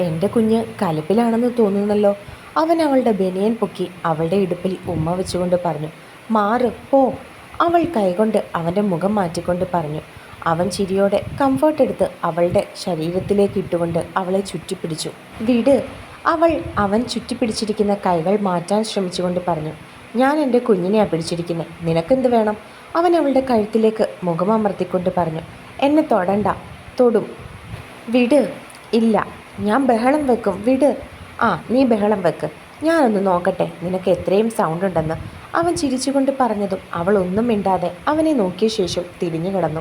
എന്റെ കുഞ്ഞ് കലപ്പിലാണെന്ന് തോന്നുന്നല്ലോ അവൻ അവളുടെ ബനിയൻ പൊക്കി അവളുടെ ഇടുപ്പിൽ ഉമ്മ വെച്ചുകൊണ്ട് പറഞ്ഞു മാറ് പോ. അവൾ കൈകൊണ്ട് അവന്റെ മുഖം മാറ്റിക്കൊണ്ട് പറഞ്ഞു. അവൻ ചിരിയോടെ കംഫർട്ട് എടുത്ത് അവളുടെ ശരീരത്തിലേക്ക് ഇട്ടുകൊണ്ട് അവളെ ചുറ്റിപ്പിടിച്ചു. വിട്. അവൾ അവൻ ചുറ്റിപ്പിടിച്ചിരിക്കുന്ന കൈകൾ മാറ്റാൻ ശ്രമിച്ചുകൊണ്ട് പറഞ്ഞു ഞാൻ എന്റെ കുഞ്ഞിനെയാണ് പിടിച്ചിരിക്കുന്നത് നിനക്കെന്ത് വേണം? അവൻ അവളുടെ കഴുത്തിലേക്ക് മുഖം അമർത്തിക്കൊണ്ട് പറഞ്ഞു എന്നെ തൊടണ്ട തൊടും. വിട്. ഇല്ല. ഞാൻ ബഹളം വെക്കും. വിട്. ആ നീ ബഹളം വെക്ക്. ഞാനൊന്ന് നോക്കട്ടെ നിനക്ക് എത്രയും സൗണ്ട് ഉണ്ടെന്ന്. അവൻ ചിരിച്ചുകൊണ്ട് പറഞ്ഞതും അവൾ ഒന്നും മിണ്ടാതെ അവനെ നോക്കിയ ശേഷം തിരിഞ്ഞു കിടന്നു.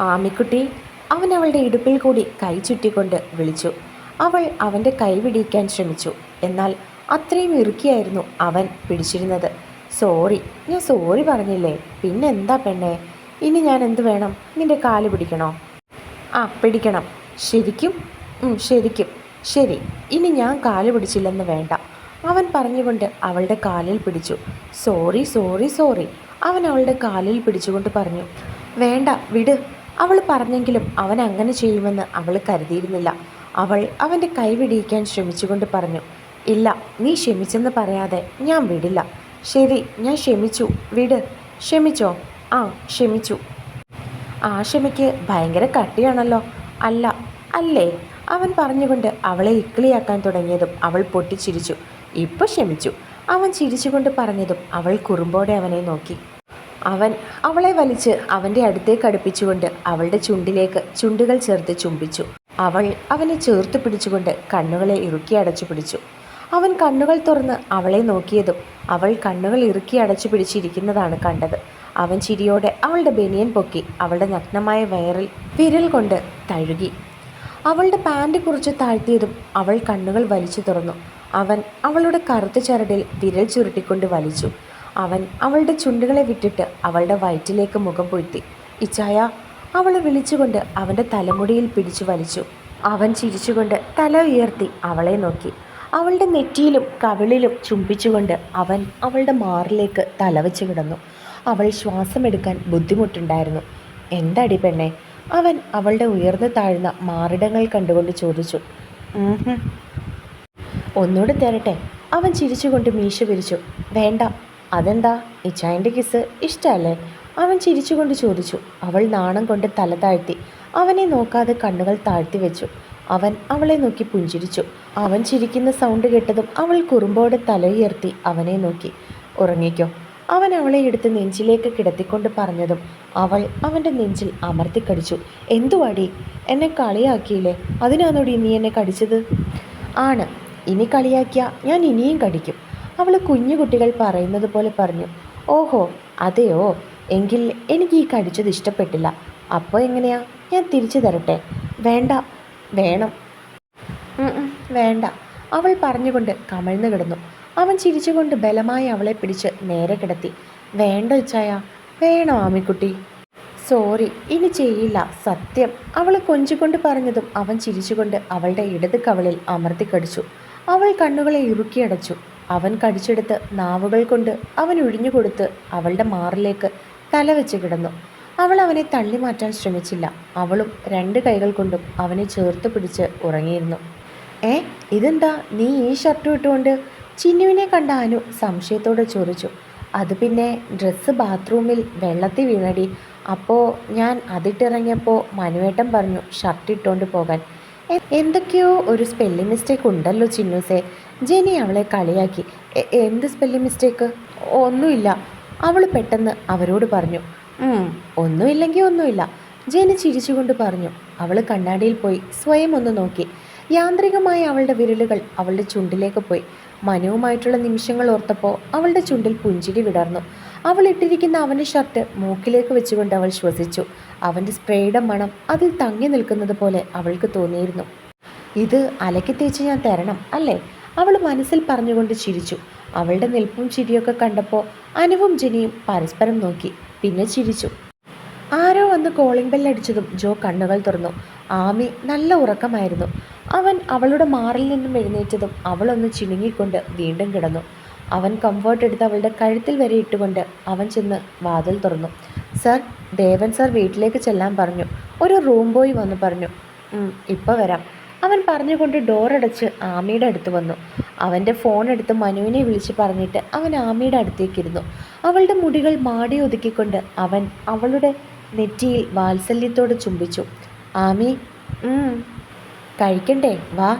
ആമിക്കുട്ടി അവൻ അവളുടെ ഇടുപ്പിൽ കൂടി കൈ ചുറ്റിക്കൊണ്ട് വിളിച്ചു. അവൾ അവന്റെ കൈ പിടിക്കാൻ ശ്രമിച്ചു. എന്നാൽ അത്രയും ഇറുക്കിയായിരുന്നു അവൻ പിടിച്ചിരുന്നത്. സോറി ഞാൻ സോറി പറഞ്ഞില്ലേ? പിന്നെ എന്താ പെണ്ണേ? ഇനി ഞാൻ എന്ത് വേണം? നിന്റെ കാൽ പിടിക്കണോ? ആ പിടിക്കണം. ശരിക്കും? ശരിക്കും. ശരി ഇനി ഞാൻ കാൽ പിടിച്ചില്ലെന്ന് വേണ്ട. അവൻ പറഞ്ഞുകൊണ്ട് അവളുടെ കാലിൽ പിടിച്ചു. Sorry sorry sorry. അവൻ അവളുടെ കാലിൽ പിടിച്ചുകൊണ്ട് പറഞ്ഞു. വേണ്ട വിട്. അവൾ പറഞ്ഞെങ്കിലും അവൻ അങ്ങനെ ചെയ്യുമെന്ന് അവൾ കരുതിയിരുന്നില്ല. അവൾ അവന്റെ കൈ പിടിയിക്കാൻ ശ്രമിച്ചുകൊണ്ട് പറഞ്ഞു. ഇല്ല നീ ക്ഷമിച്ചെന്ന് പറയാതെ ഞാൻ വിടില്ല. ശരി ഞാൻ ക്ഷമിച്ചു. വിട്. ക്ഷമിച്ചോ? ആ ക്ഷമിച്ചു. ആ ക്ഷമയ്ക്ക് ഭയങ്കര കട്ടിയാണല്ലോ. അല്ല അല്ലേ? അവൻ പറഞ്ഞുകൊണ്ട് അവളെ ഇക്കിളിയാക്കാൻ തുടങ്ങിയതും അവൾ പൊട്ടിച്ചിരിച്ചു. ഇപ്പൊ ക്ഷമിച്ചു. അവൻ ചിരിച്ചുകൊണ്ട് പറഞ്ഞതും അവൾ കുറുമ്പോടെ അവനെ നോക്കി. അവൻ അവളെ വലിച്ച് അവന്റെ അടുത്തേക്ക് അടുപ്പിച്ചുകൊണ്ട് അവളുടെ ചുണ്ടിലേക്ക് ചുണ്ടുകൾ ചേർത്ത് ചുംബിച്ചു. അവൾ അവനെ ചേർത്ത് പിടിച്ചുകൊണ്ട് കണ്ണുകളെ ഇറുക്കി അടച്ചു പിടിച്ചു. അവൻ കണ്ണുകൾ തുറന്ന് അവളെ നോക്കിയതും അവൾ കണ്ണുകൾ ഇറുക്കി അടച്ചു പിടിച്ചിരിക്കുന്നതാണ് കണ്ടത്. അവൻ ചിരിയോടെ അവളുടെ ബനിയൻ പൊക്കി അവളുടെ നഗ്നമായ വയറിൽ വിരൽ കൊണ്ട് തഴുകി. അവളുടെ പാന്റ് കുറിച്ച് താഴ്ത്തിയതും അവൾ കണ്ണുകൾ വലിച്ചു തുറന്നു. അവൻ അവളുടെ കറുത്ത ചരടിൽ വിരൽ ചുരുട്ടിക്കൊണ്ട് വലിച്ചു. അവൻ അവളുടെ ചുണ്ടുകളെ വിട്ടിട്ട് അവളുടെ വയറ്റിലേക്ക് മുഖം പൊഴ്ത്തി ഇച്ചായ അവളെ വിളിച്ചുകൊണ്ട് അവന്റെ തലമുടിയിൽ പിടിച്ചു വലിച്ചു. അവൻ ചിരിച്ചുകൊണ്ട് തല ഉയർത്തി അവളെ നോക്കി. അവളുടെ നെറ്റിയിലും കവിളിലും ചുംബിച്ചുകൊണ്ട് അവൻ അവളുടെ മാറിലേക്ക് തലവെച്ച് കിടന്നു. അവൾ ശ്വാസമെടുക്കാൻ ബുദ്ധിമുട്ടുണ്ടായിരുന്നു. എന്തടി പെണ്ണെ അവൻ അവളുടെ ഉയർന്നു താഴ്ന്ന മാറിടങ്ങൾ കണ്ടുകൊണ്ട് ചോദിച്ചു. ഒന്നുകൂടെ തരട്ടെ. അവൻ ചിരിച്ചുകൊണ്ട് മീശ പിരിച്ചു വേണ്ട അതെന്താ? ഇച്ചായന്റെ കിസ് ഇഷ്ടമല്ലേ അവൻ ചിരിച്ചുകൊണ്ട് ചോദിച്ചു അവൾ നാണം കൊണ്ട് തല താഴ്ത്തി അവനെ നോക്കാതെ കണ്ണുകൾ താഴ്ത്തി വെച്ചു. അവൻ അവളെ നോക്കി പുഞ്ചിരിച്ചു. അവൻ ചിരിക്കുന്ന സൗണ്ട് കേട്ടതും അവൾ കുറുമ്പോടെ തലയുയർത്തി അവനെ നോക്കി ഉറങ്ങിക്കോ. അവൻ അവളെ എടുത്ത് നെഞ്ചിലേക്ക് കിടത്തിക്കൊണ്ട് പറഞ്ഞതും അവൾ അവന്റെ നെഞ്ചിൽ അമർത്തിക്കടിച്ചു എന്തുവാടി? എന്നെ കളിയാക്കിയില്ലേ? അതിനാണോടി നീ എന്നെ കടിച്ചത്? ആണ്. ഇനി കളിയാക്കിയ ഞാൻ ഇനിയും കടിക്കും. അവൾ കുഞ്ഞുകുട്ടികൾ പറയുന്നത് പോലെ പറഞ്ഞു. ഓഹോ അതെയോ? എങ്കിൽ എനിക്ക് ഈ കടിച്ചത് ഇഷ്ടപ്പെട്ടില്ല. അപ്പോൾ എങ്ങനെയാ? ഞാൻ തിരിച്ചു തരട്ടെ. വേണ്ട. വേണം. വേണ്ട. അവൾ പറഞ്ഞുകൊണ്ട് കമഴ്ന്നു കിടന്നു. അവൻ ചിരിച്ചുകൊണ്ട് ബലമായി അവളെ പിടിച്ച് നേരെ കിടത്തി. വേണ്ട ഇച്ചായ വേണോ ആമിക്കുട്ടി? സോറി ഇനി ചെയ്യില്ല സത്യം. അവൾ കൊഞ്ചിക്കൊണ്ട് പറഞ്ഞതും അവൻ ചിരിച്ചുകൊണ്ട് അവളുടെ ഇടത് കവളിൽ അമർത്തിക്കടിച്ചു അവൾ കണ്ണുകളെ ഇറുക്കിയടച്ചു അവൻ കടിച്ചെടുത്ത് നാവുകൾ കൊണ്ട് അവൻ ഒഴിഞ്ഞുകൊടുത്ത് അവളുടെ മാറിലേക്ക് തല വെച്ച് കിടന്നു. അവൾ അവനെ തള്ളി മാറ്റാൻ ശ്രമിച്ചില്ല. അവളും രണ്ട് കൈകൾ കൊണ്ടും അവനെ ചേർത്ത് പിടിച്ച് ഉറങ്ങിയിരുന്നു. ഏ ഇതെന്താ? നീ ഈ ഷർട്ട് ഇട്ടുകൊണ്ട് ചിന്നുവിനെ കണ്ട അനു സംശയത്തോടെ ചോദിച്ചു. അത് പിന്നെ ഡ്രസ്സ് ബാത്റൂമിൽ വെള്ളത്തിൽ വീണടി. അപ്പോൾ ഞാൻ അതിട്ടിറങ്ങിയപ്പോൾ മനുവേട്ടൻ പറഞ്ഞു ഷർട്ട് ഇട്ടുകൊണ്ട് പോകാൻ. എന്തൊക്കെയോ ഒരു സ്പെല്ലിംഗ് മിസ്റ്റേക്ക് ഉണ്ടല്ലോ ചിന്നൂസേ. ജെനി അവളെ കളിയാക്കി. എന്ത് സ്പെല്ലിംഗ് മിസ്റ്റേക്ക് ഒന്നുമില്ല. അവൾ പെട്ടെന്ന് അവരോട് പറഞ്ഞു "ഉം, ഒന്നുമില്ലെങ്കിൽ ഒന്നുമില്ല. ജെനി ചിരിച്ചുകൊണ്ട് പറഞ്ഞു അവൾ കണ്ണാടിയിൽ പോയി സ്വയം ഒന്ന് നോക്കി. യാന്ത്രികമായി അവളുടെ വിരലുകൾ അവളുടെ ചുണ്ടിലേക്ക് പോയി. മനുവുമായിട്ടുള്ള നിമിഷങ്ങൾ ഓർത്തപ്പോൾ അവളുടെ ചുണ്ടിൽ പുഞ്ചിരി വിടർന്നു. അവൾ ഇട്ടിരിക്കുന്ന അവന്റെ ഷർട്ട് മൂക്കിലേക്ക് വെച്ചുകൊണ്ട് അവൾ ശ്വസിച്ചു. അവന്റെ സ്പ്രേയുടെ മണം അതിൽ തങ്ങി നിൽക്കുന്നത് പോലെ അവൾക്ക് തോന്നിയിരുന്നു. ഇത് അലക്കി തേച്ച് ഞാൻ തരണം അല്ലേ? അവൾ മനസ്സിൽ പറഞ്ഞുകൊണ്ട് ചിരിച്ചു. അവളുടെ നിൽപ്പും ചിരിയൊക്കെ കണ്ടപ്പോൾ അനുവും ജനിയും പരസ്പരം നോക്കി പിന്നെ ചിരിച്ചു. ആരോ വന്ന് കോളിംഗ് ബെല്ലടിച്ചതും ജോ കണ്ണുകൾ തുറന്നു. ആമി നല്ല ഉറക്കമായിരുന്നു. അവൻ അവളുടെ മാറിൽ നിന്നും എഴുന്നേറ്റതും അവളൊന്ന് ചിണുങ്ങിക്കൊണ്ട് വീണ്ടും കിടന്നു. അവൻ കംഫർട്ട് എടുത്ത് അവളുടെ കഴുത്തിൽ വരെ ഇട്ടുകൊണ്ട് അവൻ ചെന്ന് വാതിൽ തുറന്നു. സർ ദേവൻ സർ വീട്ടിലേക്ക് ചെല്ലാൻ പറഞ്ഞു. ഒരു റൂം ബോയ് വന്ന് പറഞ്ഞു. "ഉം, ഇപ്പോൾ വരാം. അവൻ പറഞ്ഞുകൊണ്ട് ഡോറടച്ച് ആമിയുടെ അടുത്ത് വന്നു. അവന്റെ ഫോൺ എടുത്ത് മനുവിനെ വിളിച്ച് പറഞ്ഞിട്ട് അവൻ ആമിയുടെ അടുത്തേക്കിരുന്നു അവളുടെ മുടികൾ മാടി ഒതുക്കിക്കൊണ്ട് അവൻ അവളുടെ നെറ്റിയിൽ വാത്സല്യത്തോടെ ചുംബിച്ചു. ആമി. "ഉം, കഴിക്കണ്ടേ വാ.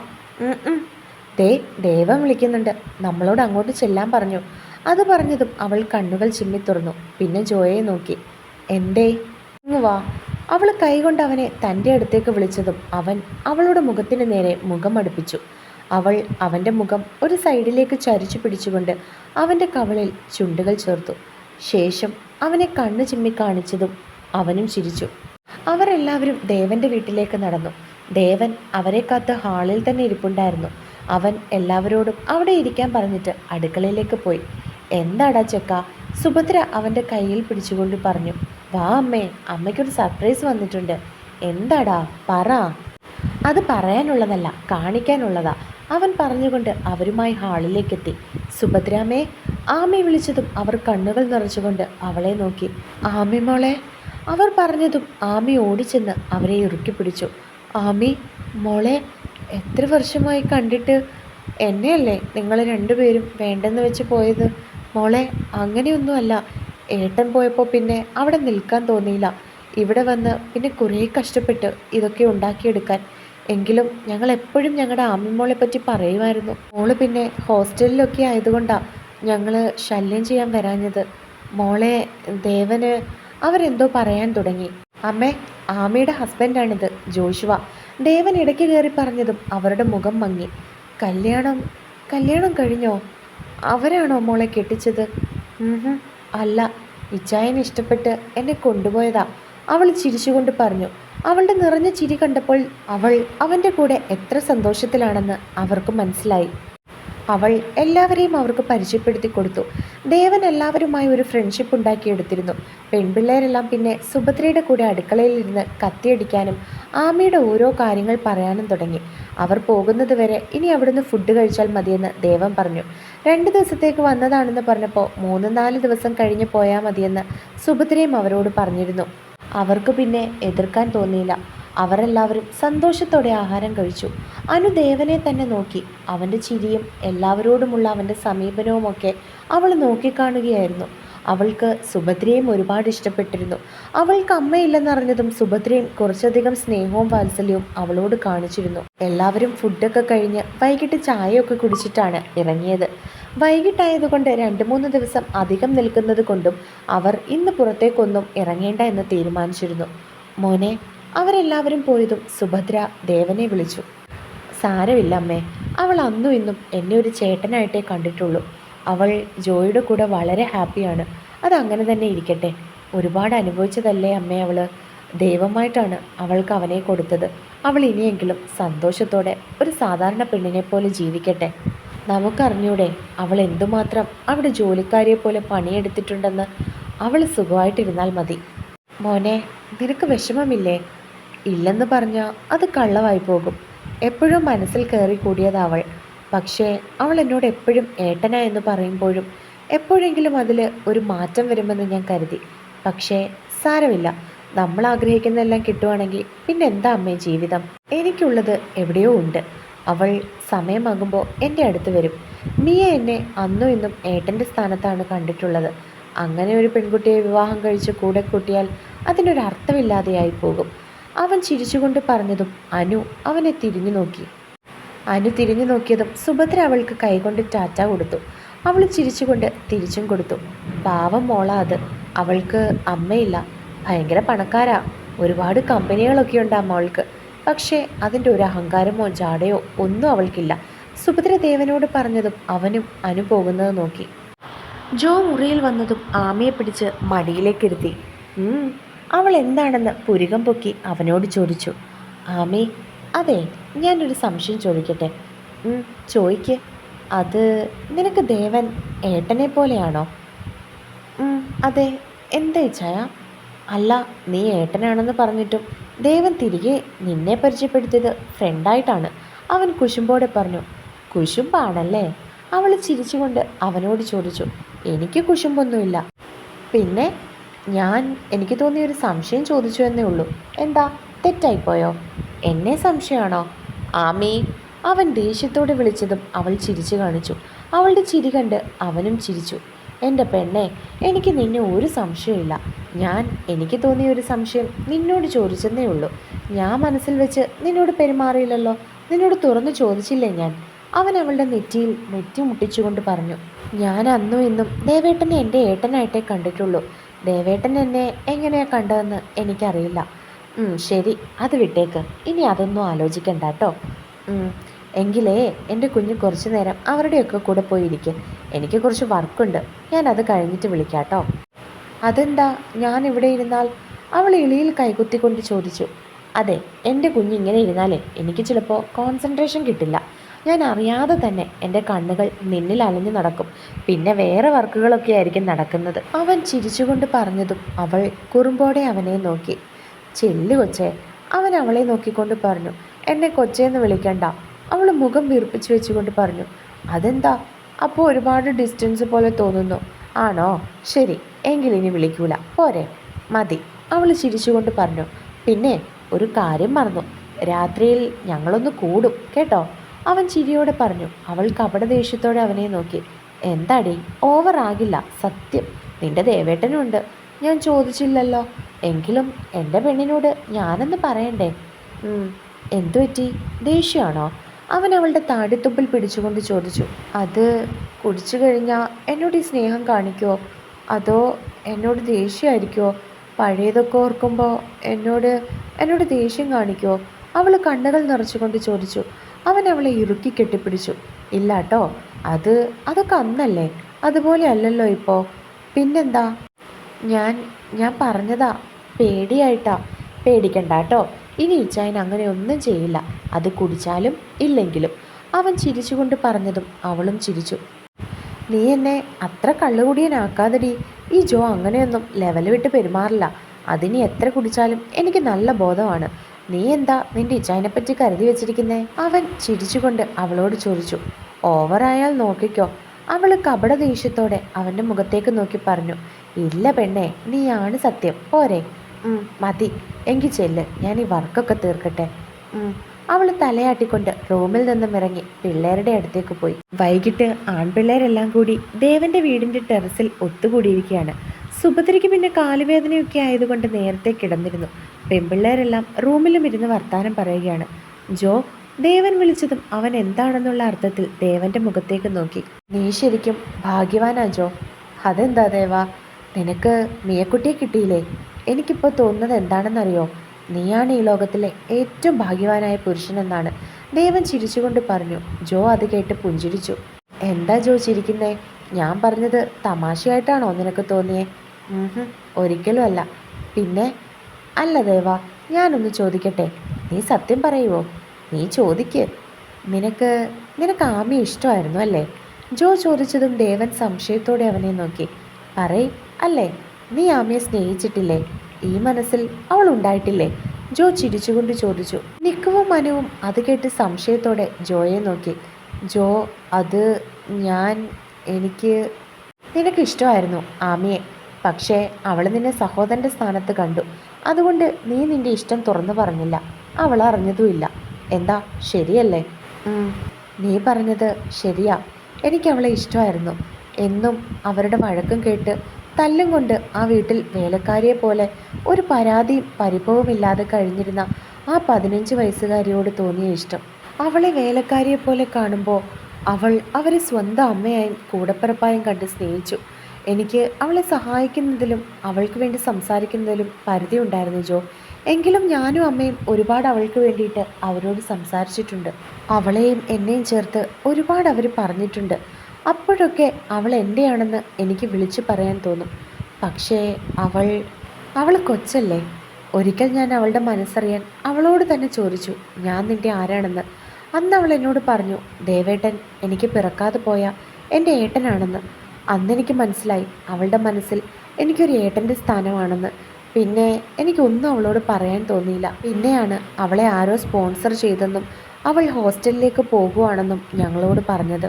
ദേ ദേവൻ വിളിക്കുന്നുണ്ട്. നമ്മളോട് അങ്ങോട്ട് ചെല്ലാൻ പറഞ്ഞു. അത് പറഞ്ഞതും അവൾ കണ്ണുകൾ ചിമ്മി തുറന്നു. പിന്നെ ജോയെ നോക്കി. എന്തേ? ഇങ്ങ് വാ. അവൾ കൈകൊണ്ട് അവനെ തന്റെ അടുത്തേക്ക് വിളിച്ചതും അവൻ അവളുടെ മുഖത്തിന് നേരെ മുഖം അടുപ്പിച്ചു. അവൾ അവന്റെ മുഖം ഒരു സൈഡിലേക്ക് ചരിച്ചു പിടിച്ചുകൊണ്ട് അവന്റെ കവളിൽ ചുണ്ടുകൾ ചേർത്തു. ശേഷം അവനെ കണ്ണു ചിമ്മി കാണിച്ചതും അവനും ചിരിച്ചു. അവരെല്ലാവരും ദേവന്റെ വീട്ടിലേക്ക് നടന്നു. ദേവൻ അവരെ കാത്ത് ഹാളിൽ തന്നെ ഇരിപ്പുണ്ടായിരുന്നു. അവൻ എല്ലാവരോടും അവിടെ ഇരിക്കാൻ പറഞ്ഞിട്ട് അടുക്കളയിലേക്ക് പോയി. എന്താടാ ചെക്ക? സുഭദ്ര അവന്റെ കയ്യിൽ പിടിച്ചുകൊണ്ട് പറഞ്ഞു. വാ അമ്മേ അമ്മയ്ക്കൊരു സർപ്രൈസ് വന്നിട്ടുണ്ട്. എന്താടാ? പറ. അത് പറയാനുള്ളതല്ല കാണിക്കാനുള്ളതാ. അവൻ പറഞ്ഞുകൊണ്ട് അവരുമായി ഹാളിലേക്കെത്തി. സുഭദ്രാമേ ആമി വിളിച്ചതും അവർ കണ്ണുകൾ നിറച്ചുകൊണ്ട് അവളെ നോക്കി. ആമി മോളെ അവർ പറഞ്ഞതും ആമി ഓടിച്ചെന്ന് അവരെ ഇറുക്കി പിടിച്ചു. ആമി മോളെ എത്ര വർഷമായി കണ്ടിട്ട് എന്നെയല്ലേ നിങ്ങൾ രണ്ടുപേരും വേണ്ടെന്ന് വെച്ച് പോയത്? മോളെ അങ്ങനെയൊന്നുമല്ല. ഏട്ടൻ പോയപ്പോൾ പിന്നെ അവിടെ നിൽക്കാൻ തോന്നിയില്ല. ഇവിടെ വന്ന് പിന്നെ കുറേ കഷ്ടപ്പെട്ട് ഇതൊക്കെ ഉണ്ടാക്കിയെടുക്കാൻ. എങ്കിലും ഞങ്ങൾ എപ്പോഴും ഞങ്ങളുടെ ആമിമോളെ പറ്റി പറയുമായിരുന്നു. മോൾ പിന്നെ ഹോസ്റ്റലിലൊക്കെ ആയതുകൊണ്ടാണ് ഞങ്ങൾ ശല്യം ചെയ്യാൻ വരാഞ്ഞത്. മോളെ ദേവന് അവരെന്തോ പറയാൻ തുടങ്ങി. അമ്മേ ആമയുടെ ഹസ്ബൻഡാണിത് ജോഷുവ. ദേവൻ ഇടയ്ക്ക് കയറി പറഞ്ഞതും അവരുടെ മുഖം മങ്ങി. കല്യാണം കല്യാണം കഴിഞ്ഞോ? അവരാണോ മോളെ കെട്ടിച്ചത്? അല്ല. ഇച്ചായനെ ഇഷ്ടപ്പെട്ട് എന്നെ കൊണ്ടുപോയതാ. അവൾ ചിരിച്ചുകൊണ്ട് പറഞ്ഞു. അവളുടെ നിറഞ്ഞ ചിരി കണ്ടപ്പോൾ അവൾ അവന്റെ കൂടെ എത്ര സന്തോഷത്തിലാണെന്ന് അവർക്ക് മനസ്സിലായി. അവൾ എല്ലാവരെയും അവർക്ക് പരിചയപ്പെടുത്തി കൊടുത്തു. ദേവൻ എല്ലാവരുമായി ഒരു ഫ്രണ്ട്ഷിപ്പ് ഉണ്ടാക്കിയെടുത്തിരുന്നു. പെൺപിള്ളേരെല്ലാം പിന്നെ സുഭദ്രയുടെ കൂടെ അടുക്കളയിലിരുന്ന് കത്തിയടിക്കാനും ആമയുടെ ഓരോ കാര്യങ്ങൾ പറയാനും തുടങ്ങി. അവർ പോകുന്നത് വരെ ഇനി അവിടുന്ന് ഫുഡ് കഴിച്ചാൽ മതിയെന്ന് ദേവൻ പറഞ്ഞു. രണ്ട് ദിവസത്തേക്ക് വന്നതാണെന്ന് പറഞ്ഞപ്പോൾ മൂന്ന് നാല് ദിവസം കഴിഞ്ഞ് പോയാൽ മതിയെന്ന് സുഭദ്രയും അവരോട് പറഞ്ഞിരുന്നു. അവർക്ക് പിന്നെ എതിർക്കാൻ തോന്നിയില്ല. അവരെല്ലാവരും സന്തോഷത്തോടെ ആഹാരം കഴിച്ചു. അനു ദേവനെ തന്നെ നോക്കി. അവന്റെ ചിരിയും എല്ലാവരോടുമുള്ള അവന്റെ സമീപനവുമൊക്കെ അവൾ നോക്കിക്കാണുകയായിരുന്നു. അവൾക്ക് സുഭദ്രയും ഒരുപാട് ഇഷ്ടപ്പെട്ടിരുന്നു. അവൾക്ക് അമ്മയില്ലെന്നറിഞ്ഞതും സുഭദ്രയും കുറച്ചധികം സ്നേഹവും വാത്സല്യവും അവളോട് കാണിച്ചിരുന്നു. എല്ലാവരും ഫുഡൊക്കെ കഴിഞ്ഞ് വൈകിട്ട് ചായയൊക്കെ കുടിച്ചിട്ടാണ് ഇറങ്ങിയത്. വൈകിട്ടായതുകൊണ്ട് രണ്ട് മൂന്ന് ദിവസം അധികം നിൽക്കുന്നത് കൊണ്ടും അവർ ഇന്ന് പുറത്തേക്കൊന്നും ഇറങ്ങേണ്ട എന്ന് തീരുമാനിച്ചിരുന്നു. മോനെ അവരെല്ലാവരും പോയതും സുഭദ്ര ദേവനെ വിളിച്ചു. സാരമില്ല അമ്മേ അവൾ അന്നും ഇന്നും എന്നെ ഒരു ചേട്ടനായിട്ടേ കണ്ടിട്ടുള്ളൂ. അവൾ ജോയിയുടെ കൂടെ വളരെ ഹാപ്പിയാണ്. അതങ്ങനെ തന്നെ ഇരിക്കട്ടെ. ഒരുപാട് അനുഭവിച്ചതല്ലേ അമ്മേ അവൾ ദൈവമായിട്ടാണ് അവൾക്ക് അവനെ കൊടുത്തത്. അവൾ ഇനിയെങ്കിലും സന്തോഷത്തോടെ ഒരു സാധാരണ പെണ്ണിനെ പോലെ ജീവിക്കട്ടെ. നമുക്കറിഞ്ഞൂടെ അവൾ എന്തുമാത്രം അവിടെ ജോലിക്കാരിയെ പോലെ പണിയെടുത്തിട്ടുണ്ടെന്ന്. അവൾ സുഖമായിട്ടിരുന്നാൽ മതി. മോനെ നിനക്ക് വിഷമമില്ലേ? ഇല്ലെന്ന് പറഞ്ഞാൽ അത് കള്ളമായി പോകും. എപ്പോഴും മനസ്സിൽ കയറി കൂടിയതവൾ പക്ഷേ അവൾ എന്നോട് എപ്പോഴും ഏട്ടന എന്ന് പറയുമ്പോഴും എപ്പോഴെങ്കിലും അതിൽ ഒരു മാറ്റം വരുമെന്ന് ഞാൻ കരുതി. പക്ഷേ സാരമില്ല. നമ്മൾ ആഗ്രഹിക്കുന്നതെല്ലാം കിട്ടുവാണെങ്കിൽ പിന്നെ എന്താ അമ്മേ ജീവിതം? എനിക്കുള്ളത് എവിടെയോ ഉണ്ട്. അവൾ സമയമാകുമ്പോൾ എന്റെ അടുത്ത് വരും. മിയ എന്നെ അന്നും ഇന്നും ഏട്ടന്റെ സ്ഥാനത്താണ് കണ്ടിട്ടുള്ളത്. അങ്ങനെ ഒരു പെൺകുട്ടിയെ വിവാഹം കഴിച്ച് കൂടെ കൂട്ടിയാൽ അതിനൊരു അർത്ഥമില്ലാതെയായി പോകും. അവൻ ചിരിച്ചുകൊണ്ട് പറഞ്ഞതും അനു അവനെ തിരിഞ്ഞു നോക്കി. അനു തിരിഞ്ഞു നോക്കിയതും സുഭദ്ര അവൾക്ക് കൈകൊണ്ട് ടാറ്റ കൊടുത്തു. അവൾ ചിരിച്ചുകൊണ്ട് തിരിച്ചും കൊടുത്തു. പാവം മോള അത്. അവൾക്ക് അമ്മയില്ല. ഭയങ്കര പണക്കാരാ. ഒരുപാട് കമ്പനികളൊക്കെ ഉണ്ട് ആ മോൾക്ക്. പക്ഷേ അതിന്റെ ഒരു അഹങ്കാരമോ ജാടയോ ഒന്നും അവൾക്കില്ല. സുഭദ്ര ദേവനോട് പറഞ്ഞതും അവനും അനു പോകുന്നത് നോക്കി. ജോ മുറിയിൽ വന്നതും ആമയെ പിടിച്ച് മടിയിലേക്കിരുത്തി അവൾ എന്താണെന്ന് പുരുകം പൊക്കി അവനോട് ചോദിച്ചു. ആമേ അതെ ഞാനൊരു സംശയം ചോദിക്കട്ടെ. ചോദിക്ക്. അത് നിനക്ക് ദേവൻ ഏട്ടനെ പോലെയാണോ? അതെ എന്താ ചായ അല്ല നീ ഏട്ടനാണെന്ന് പറഞ്ഞിട്ടും ദേവൻ തിരികെ നിന്നെ പരിചയപ്പെടുത്തിയത് ഫ്രണ്ടായിട്ടാണ്. അവൻ കുശുമ്പോടെ പറഞ്ഞു കുശുമ്പാണല്ലേ? അവൾ ചിരിച്ചുകൊണ്ട് അവനോട് ചോദിച്ചു എനിക്ക് കുശുമ്പൊന്നുമില്ല. പിന്നെ ഞാൻ എനിക്ക് തോന്നിയ ഒരു സംശയം ചോദിച്ചു എന്നേ ഉള്ളൂ. എന്താ? തെറ്റായിപ്പോയോ? എന്നെ സംശയമാണോ? ആമേ അവൻ ദേഷ്യത്തോടെ വിളിച്ചതും അവൾ ചിരിച്ചു കാണിച്ചു. അവളുടെ ചിരി കണ്ട് അവനും ചിരിച്ചു. എന്റെ പെണ്ണെ എനിക്ക് നിന്നെ ഒരു സംശയമില്ല ഞാൻ എനിക്ക് തോന്നിയ ഒരു സംശയം നിന്നോട് ചോദിച്ചെന്നേ ഉള്ളൂ. ഞാൻ മനസ്സിൽ വെച്ച് നിന്നോട് പെരുമാറിയില്ലല്ലോ? നിന്നോട് തുറന്നു ചോദിച്ചില്ലേ ഞാൻ? അവൻ അവളുടെ നെറ്റിയിൽ നെറ്റി മുട്ടിച്ചുകൊണ്ട് പറഞ്ഞു ഞാൻ അന്നും ഇന്നും ദേവേട്ടനെ എന്റെ ഏട്ടനായിട്ടേ കണ്ടിട്ടുള്ളൂ. ദേവേട്ടൻ എന്നെ എങ്ങനെയാ കണ്ടതെന്ന് എനിക്കറിയില്ല. ശരി അത് വിട്ടേക്ക്. ഇനി അതൊന്നും ആലോചിക്കണ്ട കേട്ടോ എങ്കിലേ എന്റെ കുഞ്ഞ് കുറച്ചു നേരം അവരുടെയൊക്കെ കൂടെ പോയിരിക്കും. എനിക്ക് കുറച്ച് വർക്കുണ്ട്. ഞാൻ അത് കഴിഞ്ഞിട്ട് വിളിക്കാം കേട്ടോ അതെന്താ? ഞാൻ ഇവിടെ ഇരുന്നാൽ? അവൾ ഇളിയിൽ കൈകുത്തിക്കൊണ്ട് ചോദിച്ചു. അതെ എന്റെ കുഞ്ഞ് ഇങ്ങനെ ഇരുന്നാലേ എനിക്ക് ചിലപ്പോൾ കോൺസെൻട്രേഷൻ കിട്ടില്ല. ഞാൻ അറിയാതെ തന്നെ എന്റെ കണ്ണുകൾ നിന്നിൽ അലഞ്ഞു നടക്കും. പിന്നെ വേറെ വർക്കുകളൊക്കെ ആയിരിക്കും നടക്കുന്നത്. അവൻ ചിരിച്ചുകൊണ്ട് പറഞ്ഞതും അവൾ കുറുമ്പോടെ അവനെ നോക്കി. ചെല്ലു കൊച്ചേ. അവൻ അവളെ നോക്കിക്കൊണ്ട് പറഞ്ഞു എന്നെ കൊച്ചേന്ന് വിളിക്കണ്ട. അവൾ മുഖം വീർപ്പിച്ചു വെച്ചുകൊണ്ട് പറഞ്ഞു അതെന്താ? അപ്പോൾ ഒരുപാട് ഡിസ്റ്റൻസ് പോലെ തോന്നുന്നു. ആണോ? ശരി. എങ്കിലിനി വിളിക്കൂല. പോരെ. മതി. അവൾ ചിരിച്ചുകൊണ്ട് പറഞ്ഞു പിന്നെ ഒരു കാര്യം മറന്നു. രാത്രിയിൽ ഞങ്ങളൊന്ന് കൂടും കേട്ടോ? അവൻ ചിരിയോടെ പറഞ്ഞു അവൾ കപട ദേഷ്യത്തോടെ അവനെ നോക്കി. എന്താടി? ഓവർ ആകില്ല. സത്യം. നിന്റെ ദേവേട്ടനുണ്ട്. ഞാൻ ചോദിച്ചില്ലല്ലോ. എങ്കിലും എന്റെ പെണ്ണിനോട് ഞാനെന്ന് പറയണ്ടേ? എന്തു പറ്റി? ദേഷ്യമാണോ? അവൻ അവളുടെ താടിത്തുമ്പിൽ പിടിച്ചുകൊണ്ട് ചോദിച്ചു അത് കുടിച്ചു കഴിഞ്ഞാൽ എന്നോട് ഈ സ്നേഹം കാണിക്കുമോ അതോ എന്നോട് ദേഷ്യമായിരിക്കുമോ പഴയതൊക്കെ ഓർക്കുമ്പോൾ എന്നോട് എന്നോട് ദേഷ്യം കാണിക്കുമോ അവൾ കണ്ണുകൾ നിറച്ചുകൊണ്ട് ചോദിച്ചു അവൻ അവളെ ഇറുക്കി കെട്ടിപ്പിടിച്ചു. ഇല്ല കേട്ടോ അത് അതൊക്കെ അന്നല്ലേ. അതുപോലെ അല്ലല്ലോ ഇപ്പോൾ പിന്നെന്താ? ഞാൻ ഞാൻ പറഞ്ഞതാ. പേടിയായിട്ടാ. പേടിക്കണ്ട കേട്ടോ ഇനി ഇച്ചായൻ അങ്ങനെ ഒന്നും ചെയ്യില്ല. അത് കുടിച്ചാലും ഇല്ലെങ്കിലും. അവൻ ചിരിച്ചുകൊണ്ട് പറഞ്ഞതും അവളും ചിരിച്ചു. നീ എന്നെ അത്ര കള്ളുകുടിയനാക്കാതെടി. ഈ ജോ അങ്ങനെയൊന്നും ലെവൽ വിട്ട് പെരുമാറില്ല. അതിനി എത്ര കുടിച്ചാലും എനിക്ക് നല്ല ബോധമാണ്. നീ എന്താ നിന്റെ ഇച്ചായനെ പറ്റി കരുതി വെച്ചിരിക്കുന്നേ? അവൻ ചിരിച്ചുകൊണ്ട് അവളോട് ചോദിച്ചു. ഓവറായാൽ നോക്കിക്കോ. അവൾ കപട ദേഷ്യത്തോടെ അവന്റെ മുഖത്തേക്ക് നോക്കി പറഞ്ഞു. ഇല്ല പെണ്ണേ നീയാണ് സത്യം. പോരെ. മതി. എങ്കിൽ ചെല്ല്. ഞാൻ ഈ വർക്കൊക്കെ തീർക്കട്ടെ. അവൾ തലയാട്ടിക്കൊണ്ട് റൂമിൽ നിന്നും ഇറങ്ങി പിള്ളേരുടെ അടുത്തേക്ക് പോയി. വൈകിട്ട് ആൺപിള്ളേരെല്ലാം കൂടി ദേവന്റെ വീടിന്റെ ടെറസിൽ ഒത്തുകൂടിയിരിക്കുകയാണ്. സുഭദ്രയ്ക്ക് പിന്നെ കാലുവേദനയൊക്കെ ആയതുകൊണ്ട് നേരത്തെ കിടന്നിരുന്നു. പെൺപിള്ളേരെല്ലാം റൂമിലും ഇരുന്ന് വർത്താനം പറയുകയാണ്. ജോ ദേവൻ വിളിച്ചതും അവൻ എന്താണെന്നുള്ള അർത്ഥത്തിൽ ദേവന്റെ മുഖത്തേക്ക് നോക്കി. നീ ശരിക്കും ഭാഗ്യവാനാ ജോ. അതെന്താ ദേവ? നിനക്ക് മിയക്കുട്ടിയെ കിട്ടിയില്ലേ? എനിക്കിപ്പോൾ തോന്നുന്നത് എന്താണെന്നറിയോ? നീയാണ് ഈ ലോകത്തിലെ ഏറ്റവും ഭാഗ്യവാനായ പുരുഷനെന്നാണ് ദേവൻ ചിരിച്ചുകൊണ്ട് പറഞ്ഞു. ജോ അത് കേട്ട് പുഞ്ചിരിച്ചു. എന്താ ജോ ചിരിക്കുന്നേ? ഞാൻ പറഞ്ഞത് തമാശയായിട്ടാണോ നിനക്ക് തോന്നിയേ? ഒരിക്കലും അല്ല. പിന്നെ അല്ല ദേവ ഞാനൊന്ന് ചോദിക്കട്ടെ? നീ സത്യം പറയുമോ നീ ചോദിക്ക്. നിനക്ക് നിനക്ക് ആമി ഇഷ്ടമായിരുന്നു അല്ലേ? ജോ ചോദിച്ചതും ദേവൻ സംശയത്തോടെ അവനെ നോക്കി. പറയ് അല്ലേ? നീ ആമയെ സ്നേഹിച്ചിട്ടില്ലേ? ഈ മനസ്സിൽ അവൾ ഉണ്ടായിട്ടില്ലേ? ജോ ചിരിച്ചുകൊണ്ട് ചോദിച്ചു. നിക്കുവും മനുവും അത് കേട്ട് സംശയത്തോടെ ജോയെ നോക്കി. ജോ അത് ഞാൻ എനിക്ക് നിനക്കിഷ്ടമായിരുന്നു ആമിയെ. പക്ഷേ അവൾ നിന്നെ സഹോദരന്റെ സ്ഥാനത്ത് കണ്ടു. അതുകൊണ്ട് നീ നിന്റെ ഇഷ്ടം തുറന്നു പറഞ്ഞില്ല. അവൾ അറിഞ്ഞതുമില്ല. എന്താ? ശരിയല്ലേ? നീ പറഞ്ഞത് ശരിയാ. എനിക്ക് അവളെ ഇഷ്ടമായിരുന്നു. എന്നും അവരുടെ വഴക്കും കേട്ട് തല്ലും കൊണ്ട് ആ വീട്ടിൽ വേലക്കാരിയെ പോലെ ഒരു പരാതിയും പരിഭവമില്ലാതെ കഴിഞ്ഞിരുന്ന ആ പതിനഞ്ച് വയസ്സുകാരിയോട് തോന്നിയ ഇഷ്ടം. അവളെ വേലക്കാരിയെ പോലെ കാണുമ്പോൾ അവൾ അവരെ സ്വന്തം അമ്മയായും കൂടപ്പിറപ്പായും കണ്ട് സ്നേഹിച്ചു. എനിക്ക് അവളെ സഹായിക്കുന്നതിലും അവൾക്ക് വേണ്ടി സംസാരിക്കുന്നതിലും പരിധി ഉണ്ടായിരുന്നു ജോ. എങ്കിലും ഞാനും അമ്മയും ഒരുപാട് അവൾക്ക് വേണ്ടിയിട്ട് അവരോട് സംസാരിച്ചിട്ടുണ്ട്. അവളെയും എന്നെയും ചേർത്ത് ഒരുപാട് അവർ പറഞ്ഞിട്ടുണ്ട്. അപ്പോഴൊക്കെ അവൾ എന്റെയാണെന്ന് എനിക്ക് വിളിച്ചു പറയാൻ തോന്നും. പക്ഷേ അവൾ അവൾ കൊച്ചല്ലേ? ഒരിക്കൽ ഞാൻ അവളുടെ മനസ്സറിയാൻ അവളോട് തന്നെ ചോദിച്ചു ഞാൻ നിന്റെ ആരാണെന്ന്? അന്ന് അവൾ എന്നോട് പറഞ്ഞു ദേവേട്ടൻ എനിക്ക് പിറക്കാതെ പോയ എന്റെ ഏട്ടനാണെന്ന്. അന്ന് എനിക്ക് മനസ്സിലായി. അവളുടെ മനസ്സിൽ എനിക്കൊരു ഏട്ടന്റെ സ്ഥാനമാണെന്ന്. പിന്നെ എനിക്കൊന്നും അവളോട് പറയാൻ തോന്നിയില്ല. പിന്നെയാണ് അവളെ ആരോ സ്പോൺസർ ചെയ്തെന്നും അവൾ ഹോസ്റ്റലിലേക്ക് പോകുവാണെന്നും ഞങ്ങളോട് പറഞ്ഞത്.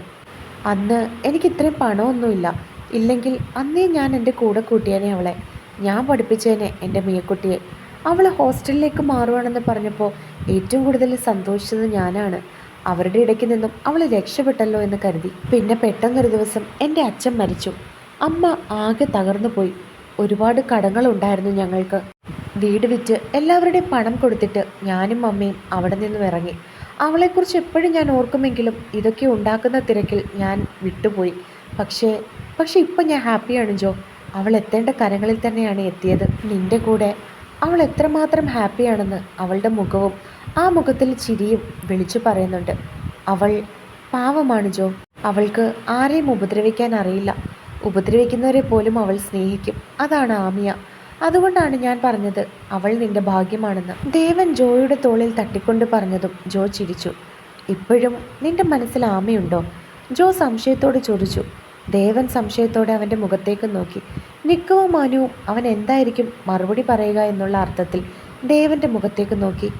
അന്ന് എനിക്ക് ഇത്രയും പണമൊന്നുമില്ല. ഇല്ലെങ്കിൽ അന്നേ ഞാൻ എന്റെ കൂടെ കൂട്ടിയേനെ അവളെ. ഞാൻ പഠിപ്പിച്ചേനെ എന്റെ മിയക്കുട്ടിയെ. അവൾ ഹോസ്റ്റലിലേക്ക് മാറുവാണെന്ന് പറഞ്ഞപ്പോൾ ഏറ്റവും കൂടുതൽ സന്തോഷിച്ചത് ഞാനാണ്. അവരുടെ ഇടയ്ക്ക് നിന്നും അവൾ രക്ഷപ്പെട്ടല്ലോ എന്ന് കരുതി. പിന്നെ പെട്ടെന്നൊരു ദിവസം എന്റെ അച്ഛൻ മരിച്ചു. അമ്മ ആകെ തകർന്നു പോയി ഒരുപാട് കടങ്ങളുണ്ടായിരുന്നു ഞങ്ങൾക്ക്. വീട് വിറ്റ് എല്ലാവരുടെയും പണം കൊടുത്തിട്ട് ഞാനും അമ്മയും അവിടെ നിന്നും ഇറങ്ങി. അവളെക്കുറിച്ച് എപ്പോഴും ഞാൻ ഓർക്കുമെങ്കിലും ഇതൊക്കെ ഉണ്ടാക്കുന്ന തിരക്കിൽ ഞാൻ വിട്ടുപോയി. പക്ഷേ പക്ഷേ ഇപ്പം ഞാൻ ഹാപ്പിയാണ് ജോ. അവൾ എത്തേണ്ട കരങ്ങളിൽ തന്നെയാണ് എത്തിയത്. നിന്റെ കൂടെ അവൾ എത്രമാത്രം ഹാപ്പിയാണെന്ന് അവളുടെ മുഖവും ആ മുഖത്തിൽ ചിരിയും വിളിച്ചു പറയുന്നുണ്ട്. അവൾ പാവമാണ് ജോ. അവൾക്ക് ആരെയും ഉപദ്രവിക്കാൻ അറിയില്ല. ഉപദ്രവിക്കുന്നവരെ പോലും അവൾ സ്നേഹിക്കും. അതാണ് ആമിയ. അതുകൊണ്ടാണ് ഞാൻ പറഞ്ഞത് അവൾ നിന്റെ ഭാഗ്യമാണെന്ന്. ദേവൻ ജോയുടെ തോളിൽ തട്ടിക്കൊണ്ട് പറഞ്ഞതും ജോ ചിരിച്ചു. ഇപ്പോഴും നിന്റെ മനസ്സിൽ ആമയുണ്ടോ? ജോ സംശയത്തോട് ചോദിച്ചു. ദേവൻ സംശയത്തോടെ അവന്റെ മുഖത്തേക്ക് നോക്കി. നിക്കവും മാനുവും അവൻ എന്തായിരിക്കും മറുപടി പറയുക എന്നുള്ള അർത്ഥത്തിൽ ദേവന്റെ മുഖത്തേക്ക് നോക്കി.